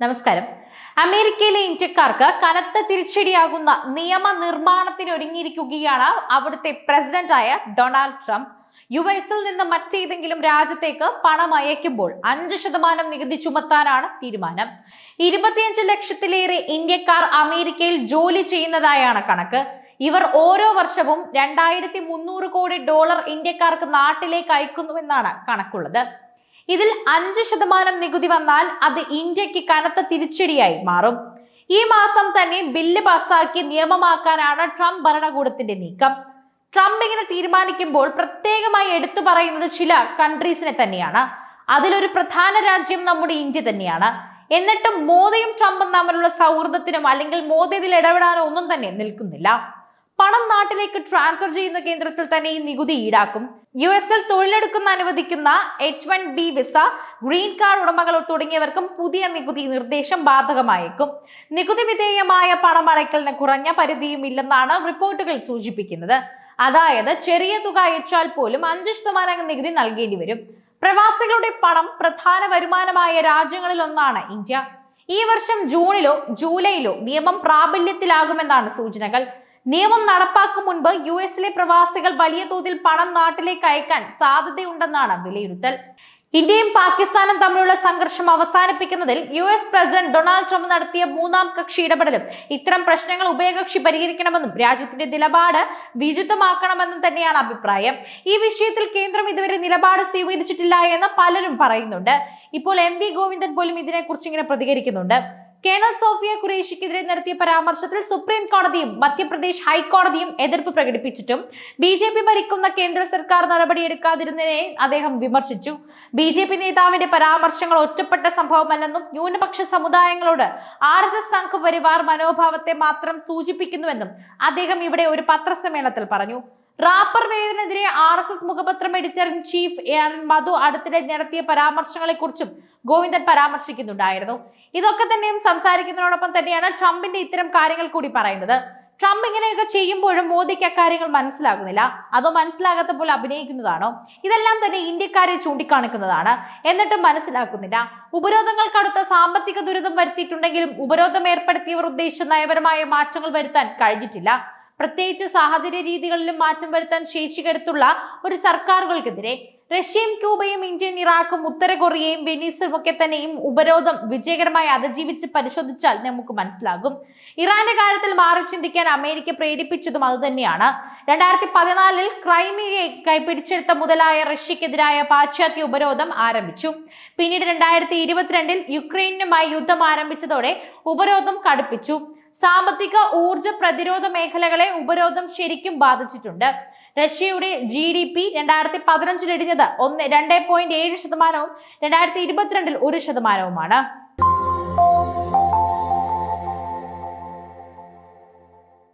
നമസ്കാരം. അമേരിക്കയിലെ ഇന്ത്യക്കാർക്ക് കനത്ത തിരിച്ചടിയാകുന്ന നിയമ നിർമ്മാണത്തിന് ഒരുങ്ങിയിരിക്കുകയാണ് അവിടുത്തെ പ്രസിഡന്റായ ഡൊണാൾഡ് ട്രംപ്. യു എസിൽ നിന്ന് മറ്റേതെങ്കിലും രാജ്യത്തേക്ക് പണം അയക്കുമ്പോൾ അഞ്ച് ശതമാനം നികുതി ചുമത്താനാണ് തീരുമാനം. ഇരുപത്തിയഞ്ച് ലക്ഷത്തിലേറെ ഇന്ത്യക്കാർ അമേരിക്കയിൽ ജോലി ചെയ്യുന്നതായാണ് കണക്ക്. ഇവർ ഓരോ വർഷവും രണ്ടായിരത്തി മുന്നൂറ് കോടി ഡോളർ ഇന്ത്യക്കാർക്ക് നാട്ടിലേക്ക് അയക്കുന്നുവെന്നാണ് കണക്കുള്ളത്. ഇതിൽ അഞ്ച് ശതമാനം നികുതി വന്നാൽ അത് ഇന്ത്യയ്ക്ക് കനത്ത തിരിച്ചടിയായി മാറും. ഈ മാസം തന്നെ ബില്ല് പാസ്സാക്കി നിയമമാക്കാനാണ് ട്രംപ് ഭരണകൂടത്തിന്റെ നീക്കം. ട്രംപ് ഇങ്ങനെ തീരുമാനിക്കുമ്പോൾ പ്രത്യേകമായി എടുത്തു പറയുന്നത് ചില കൺട്രീസിനെ തന്നെയാണ്. അതിലൊരു പ്രധാന രാജ്യം നമ്മുടെ ഇന്ത്യ തന്നെയാണ്. എന്നിട്ടും മോദിയും ട്രംപും തമ്മിലുള്ള സൗഹൃദത്തിനും അല്ലെങ്കിൽ മോദി ഇതിൽ ഇടപെടാനോ ഒന്നും തന്നെ നിൽക്കുന്നില്ല. പണം നാട്ടിലേക്ക് ട്രാൻസ്ഫർ ചെയ്യുന്ന കേന്ദ്രത്തിൽ തന്നെ ഈ നികുതി ഈടാക്കും. യു എസിൽ തൊഴിലെടുക്കുന്ന അനുവദിക്കുന്ന H one B visa green card ഉടമകൾ തുടങ്ങിയവർക്കും പുതിയ നികുതി നിർദ്ദേശം ബാധകമായേക്കും. നികുതി വിധേയമായ പണമടയ്ക്കലിന് കുറഞ്ഞ പരിധിയും ഇല്ലെന്നാണ് റിപ്പോർട്ടുകൾ സൂചിപ്പിക്കുന്നത്. അതായത് ചെറിയ തുക അയച്ചാൽ പോലും അഞ്ച് ശതമാനം നികുതി നൽകേണ്ടി വരും. പ്രവാസികളുടെ പണം പ്രധാന വരുമാനമായ രാജ്യങ്ങളിൽ ഒന്നാണ് ഇന്ത്യ. ഈ വർഷം ജൂണിലോ ജൂലൈയിലോ നിയമം പ്രാബല്യത്തിലാകുമെന്നാണ് സൂചനകൾ. നിയമം നടപ്പാക്കും മുൻപ് യു എസിലെ പ്രവാസികൾ വലിയ തോതിൽ പണം നാട്ടിലേക്ക് അയക്കാൻ സാധ്യതയുണ്ടെന്നാണ് വിലയിരുത്തൽ. ഇന്ത്യയും പാകിസ്ഥാനും തമ്മിലുള്ള സംഘർഷം അവസാനിപ്പിക്കുന്നതിൽ U S president Donald Trump നടത്തിയ മൂന്നാം കക്ഷി ഇടപെടലും ഇത്തരം പ്രശ്നങ്ങൾ ഉഭയകക്ഷി പരിഹരിക്കണമെന്നും രാജ്യത്തിന്റെ നിലപാട് വിരുദ്ധമാക്കണമെന്നും തന്നെയാണ് അഭിപ്രായം. ഈ വിഷയത്തിൽ കേന്ദ്രം ഇതുവരെ നിലപാട് സ്വീകരിച്ചിട്ടില്ല എന്ന് പലരും പറയുന്നുണ്ട്. ഇപ്പോൾ എം വി ഗോവിന്ദൻ പോലും ഇതിനെക്കുറിച്ച് ഇങ്ങനെ പ്രതികരിക്കുന്നുണ്ട്. കേണൽ സോഫിയ ഖുറേഷിക്കെതിരെ നടത്തിയ പരാമർശത്തിൽ സുപ്രീം കോടതിയും മധ്യപ്രദേശ് ഹൈക്കോടതിയും എതിർപ്പ് പ്രകടിപ്പിച്ചിട്ടും ബി ജെ പി ഭരിക്കുന്ന കേന്ദ്ര സർക്കാർ നടപടിയെടുക്കാതിരുന്നതിനെ അദ്ദേഹം വിമർശിച്ചു. ബി ജെ പി നേതാവിന്റെ പരാമർശങ്ങൾ ഒറ്റപ്പെട്ട സംഭവമല്ലെന്നും ന്യൂനപക്ഷ സമുദായങ്ങളോട് ആർ എസ് എസ് സംഘപരിവാർ മനോഭാവത്തെ മാത്രം സൂചിപ്പിക്കുന്നുവെന്നും അദ്ദേഹം ഇവിടെ ഒരു പത്രസമ്മേളനത്തിൽ പറഞ്ഞു. റാപ്പർ വേദിനെതിരെ R S S മുഖപത്രം editor in chief N Madhu അടുത്തിടെ നടത്തിയ പരാമർശങ്ങളെക്കുറിച്ചും ഗോവിന്ദൻ പരാമർശിക്കുന്നുണ്ടായിരുന്നു. ഇതൊക്കെ തന്നെയും സംസാരിക്കുന്നതിനോടൊപ്പം തന്നെയാണ് ട്രംപിന്റെ ഇത്തരം കാര്യങ്ങൾ കൂടി പറയുന്നത്. ട്രംപ് ഇങ്ങനെയൊക്കെ ചെയ്യുമ്പോഴും മോദിക്ക് അക്കാര്യങ്ങൾ മനസ്സിലാകുന്നില്ല. അതോ മനസ്സിലാകാത്ത പോലെ അഭിനയിക്കുന്നതാണോ? ഇതെല്ലാം തന്നെ ഇന്ത്യക്കാരെ ചൂണ്ടിക്കാണിക്കുന്നതാണ്. എന്നിട്ടും മനസ്സിലാക്കുന്നില്ല. ഉപരോധങ്ങൾക്കടുത്ത സാമ്പത്തിക ദുരിതം വരുത്തിയിട്ടുണ്ടെങ്കിലും ഉപരോധം ഏർപ്പെടുത്തിയവർ ഉദ്ദേശിച്ച നയപരമായ മാറ്റങ്ങൾ വരുത്താൻ കഴിഞ്ഞിട്ടില്ല. പ്രത്യേകിച്ച് സാഹചര്യ രീതികളിലും മാറ്റം വരുത്താൻ ശേഷി കരുത്തുള്ള ഒരു സർക്കാരുകൾക്കെതിരെ റഷ്യയും ക്യൂബയും ഇന്ത്യയും ഇറാഖും ഉത്തര കൊറിയയും വെനീസും ഒക്കെ തന്നെയും ഉപരോധം വിജയകരമായി അതിജീവിച്ച് പരിശോധിച്ചാൽ നമുക്ക് മനസ്സിലാകും. ഇറാന്റെ കാര്യത്തിൽ മാറി ചിന്തിക്കാൻ അമേരിക്ക പ്രേരിപ്പിച്ചതും അതുതന്നെയാണ് രണ്ടായിരത്തി പതിനാലിൽ ക്രൈമിയെ കൈപിടിച്ചെടുത്ത മുതലായ റഷ്യക്കെതിരായ പാശ്ചാത്യ ഉപരോധം ആരംഭിച്ചു. പിന്നീട് രണ്ടായിരത്തി ഇരുപത്തിരണ്ടിൽ യുക്രൈനുമായി യുദ്ധം ആരംഭിച്ചതോടെ ഉപരോധം കടുപ്പിച്ചു. സാമ്പത്തിക ഊർജ പ്രതിരോധ മേഖലകളെ ഉപരോധം ശരിക്കും ബാധിച്ചിട്ടുണ്ട്. റഷ്യയുടെ ജി ഡി പി രണ്ടായിരത്തി പതിനഞ്ചിൽ ഇടിഞ്ഞത് ഒന്ന് രണ്ട് പോയിന്റ് ഏഴ് ശതമാനവും രണ്ടായിരത്തി ഇരുപത്തിരണ്ടിൽ ഒരു ശതമാനവുമാണ്.